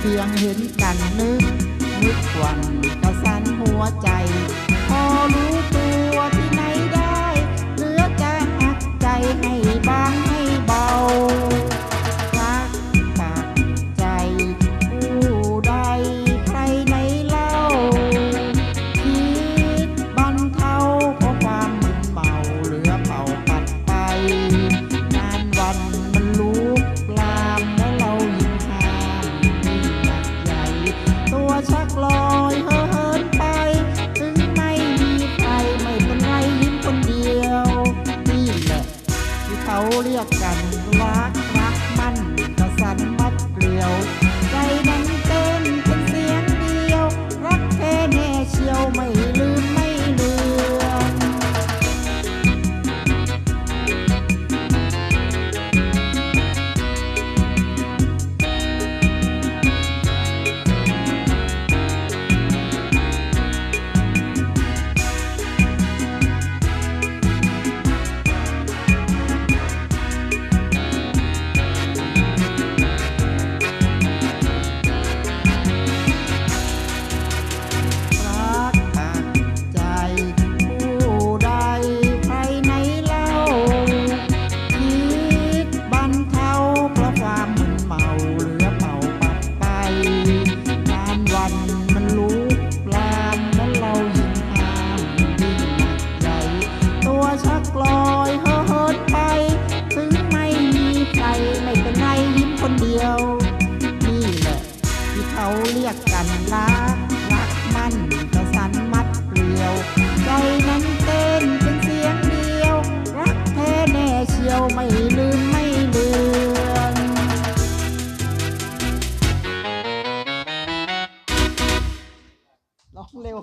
เพียงเห็นกันนึกนึกหวันกระสันหัวใจ ชักลอยเฮินไป ถึงไม่มีใครไม่เป็นไรยิ้มคนเดียว นี่แหละที่เขาเรียกกันรักรักมันกระสันมัดเกลียว เขาเรียกกันรักรักมั่นกระสันมัดเปลี่ยว ใจนั้นเต้นเป็นเสียงเดียว รักแท้แน่เชียวไม่ลืมไม่ลืมร้องเร็ว